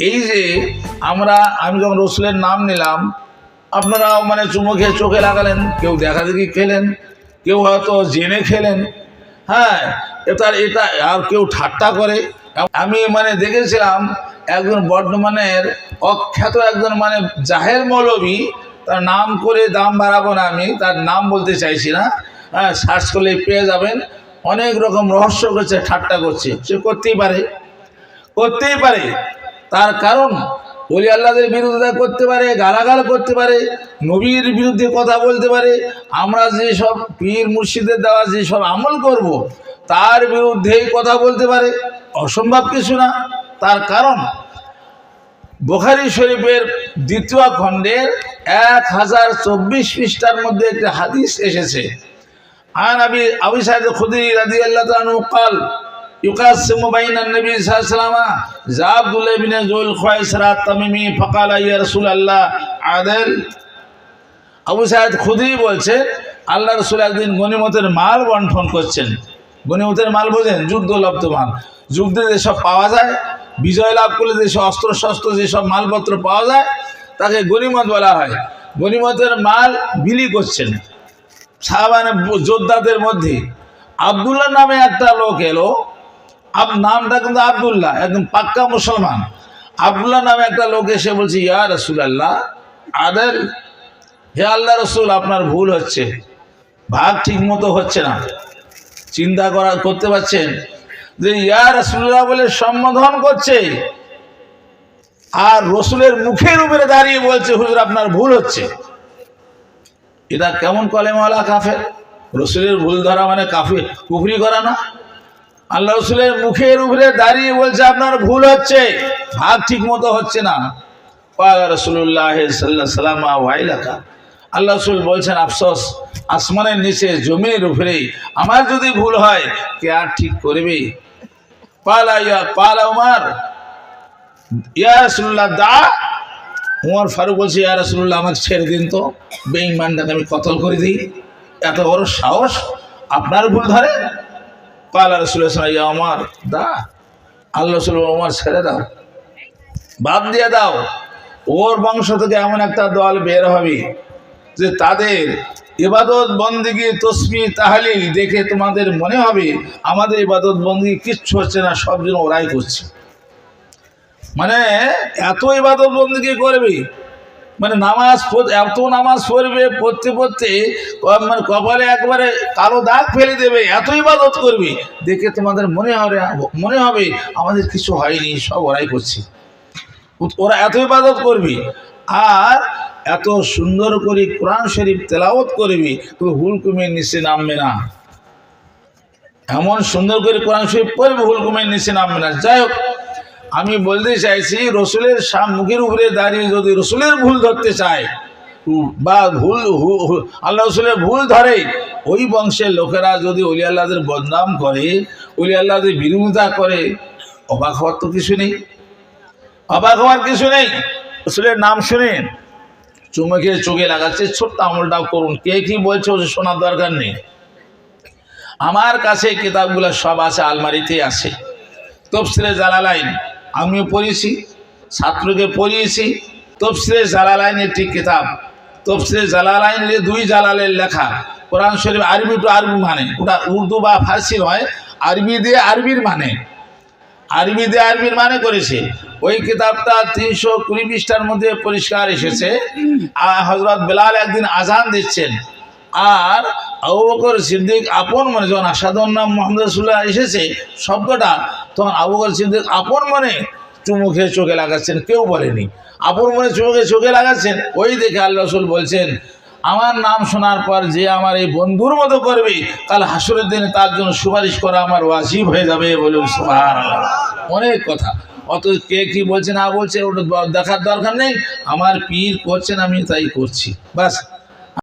এই যে আমরা, আমি যখন রসুলের নাম নিলাম আপনারা মানে চুমুকে চোখে লাগালেন, কেউ দেখা দেখি খেলেন, কেউ হয়তো জেনে খেলেন। হ্যাঁ এটা এটা আর কেউ ঠাট্টা করে। আমি মানে দেখেছিলাম একজন বর্ধমানের অখ্যাত একজন মানে জাহের মৌলবী, তার নাম করে দাম বাড়াবো না আমি, তার নাম বলতে চাইছি না। হ্যাঁ সার্চ করলে পেয়ে যাবেন। অনেক রকম রহস্য করছে, ঠাট্টা করছে। সে করতেই পারে। করতেই পারে। তার কারণ ওলি আল্লাহদের বিরোধিতা করতে পারে গালাগাল করতে পারে নবীর বিরুদ্ধে কথা বলতে পারে আমরা যে সব পীর মুর্শিদের দেওয়া যে সব আমল করব তার বিরুদ্ধেই কথা বলতে পারে অসম্ভব কিছু না তার কারণ বোখারি শরীফের দ্বিতীয় খণ্ডের এক হাজার চব্বিশ পৃষ্ঠার মধ্যে একটি হাদিস এসেছে عن ابي ابي سعيد الخدري رضي الله عنه قال يقسم بين النبي صلى الله عليه وسلم جاء عبد الله بن ذو الخويصر التميمي فقال يا رسول الله عدل আবু সাহেদ খুদরি বলছেন আল্লাহ রসুল একদিন গনিমতের মাল বন্টন করছেন গনিমতের মাল বোঝেন যুদ্ধ লব্ধ মাল যুদ্ধে যেসব পাওয়া যায় বিজয় লাভ করলে যেসব অস্ত্র শস্ত্র যেসব মালপত্র পাওয়া যায় তাকে গনিমত বলা হয় গনিমতের মাল বিলি করছেন সাহাবানে যোদ্ধাদের মধ্যে আবদুল্লাহ নামে একটা লোক এলো আব নামটা কিন্তু আবদুল্লাহ, একদম পাক্কা মুসলমান। আবদুল্লাহ নামে একটা লোক এসে বলছে, ইয়া রসুল আল্লাহ আদের হে আল্লাহ রসুল, আপনার ভুল হচ্ছে। ভাগ ঠিক মতো হচ্ছে না। চিন্তা করা, করতে পারছেন? যে, ইয়া রসুল্লাহ বলে সম্বোধন করছে। আর রসুলের মুখের উপরে দাঁড়িয়ে বলছে, হুজুর, আপনার ভুল হচ্ছে। এটা কেমন কলেমাওয়ালা কাফের? রসুলের ভুল ধরা মানে কাফে, কুফরি করা না? আল্লাহ রসুলের মুখের উপরে দাঁড়িয়ে বলছে, আপনার ভুল হচ্ছে। ভাগ ঠিক মতো হচ্ছে না। রসুল্লাহ সাল্লাম ওয়াইলাকা। আল্লাহ রসুল বলছেন, আফসোস, আসমানের নিচে জমির উপরে আমার যদি ভুল হয়, কে আর ঠিক করবে? পালা ইয়া, পালা উমার। ইয়া রসুল্লাহ দা। উমর ফারুক বলছে, ইয়া রসুল্লাহ আমাকে ছেড়ে দিন তো। বেঈমানটাকে আমি কতল করে দিই। এত বড় সাহস আপনার ভুল ধরে? পালা রসুল আমার দা আল্লাহ উমর ছেড়ে দাও। বাদ দিয়ে দাও। ওর বংশ থেকে এমন একটা দল বের হবে যে তাদের ইবাদত বন্দিগি তসমি তাহালিল দেখে তোমাদের মনে হবে, আমাদের ইবাদত বন্দিগি কিচ্ছু হচ্ছে না, সব যেন ওরাই করছে। মানে এত ইবাদত বন্দিগি করবে মানে নামাজ এত নামাজ পড়বে, পড়তে পড়তে মানে কপালে একবারে কালো দাগ ফেলে দেবে, এত ইবাদত করবে। দেখে তোমাদের মনে হবে মনে হবে আমাদের কিছু হয়নি, সব ওরাই করছে। ওরা এত ইবাদত করবে, আর এত সুন্দর করে কোরআন শরীফ তেলাওত করবি তো হুলকুমের নিচে নামবে না। এমন সুন্দর করে কোরআন শরীফ পড়বে হুলকুমের নিচে নামবে না। যাই হোক আমি বলতে চাইছি রসুলের সাম মুখের উপরে দাঁড়িয়ে যদি রসুলের ভুল ধরতে চায় বা ভুল আল্লাহ রসুলের ভুল ধরে ওই বংশের লোকেরা যদি অলি আল্লাহদের বদনাম করে অলি আল্লাহদের বিরোধিতা করে অবাক হওয়ার তো কিছু নেই। অবাক হওয়ার কিছু নেই। রসুলের নাম শুনেন। চুমুকে চোখে লাগাচ্ছে ছোট্ট আমলটাও করুন। কে কি বলছে ওদের শোনার দরকার নেই। আমার কাছে কিতাবগুলো সব আছে আলমারিতে আছে। তফসিরে জালালাইন। আমিও পড়েছি ছাত্রকে পড়িয়েছি। তফসিরে জালালাইন একটি কিতাব। তফসিরে জালালাইন দুই জালালের লেখা। কোরআন শরীফ আরবি টু আরবি মানে। ওটা উর্দু বা ফার্সি নয়, আরবি দিয়ে আরবির মানে। আরবি দিয়ে আরবির মানে করেছে। ওই কিতাবটা তিনশো কুড়ি পৃষ্ঠার মধ্যে পরিষ্কার এসেছে। হজরত বেলাল একদিন আজান দিচ্ছেন। আর আবু বকর সিদ্দিক আপন মনে, যখন আসাদুর নাম মোহাম্মদ রসুল্লাহ এসেছে, শব্দটা তখন আবু বকর সিদ্দিক আপন মনে চুমুখে চোখে লাগাচ্ছেন, কেউ বলেনি। আপন মনে চুমুখে চোখে লাগাচ্ছেন, ওই দেখে আল্লাহ রসুল বলছেন, আমার নাম শোনার পর যে আমার এই বন্ধুর মতো করবে, তাহলে হাসরের দিনে তার জন্য সুপারিশ করা আমার ওয়াজিব হয়ে যাবে সুবহানাল্লাহ। অনেক কথা। অত কে কি বলছে না বলছে, ওটা দেখার দরকার নেই। আমার পীর করছেন আমি তাই করছি। বাস।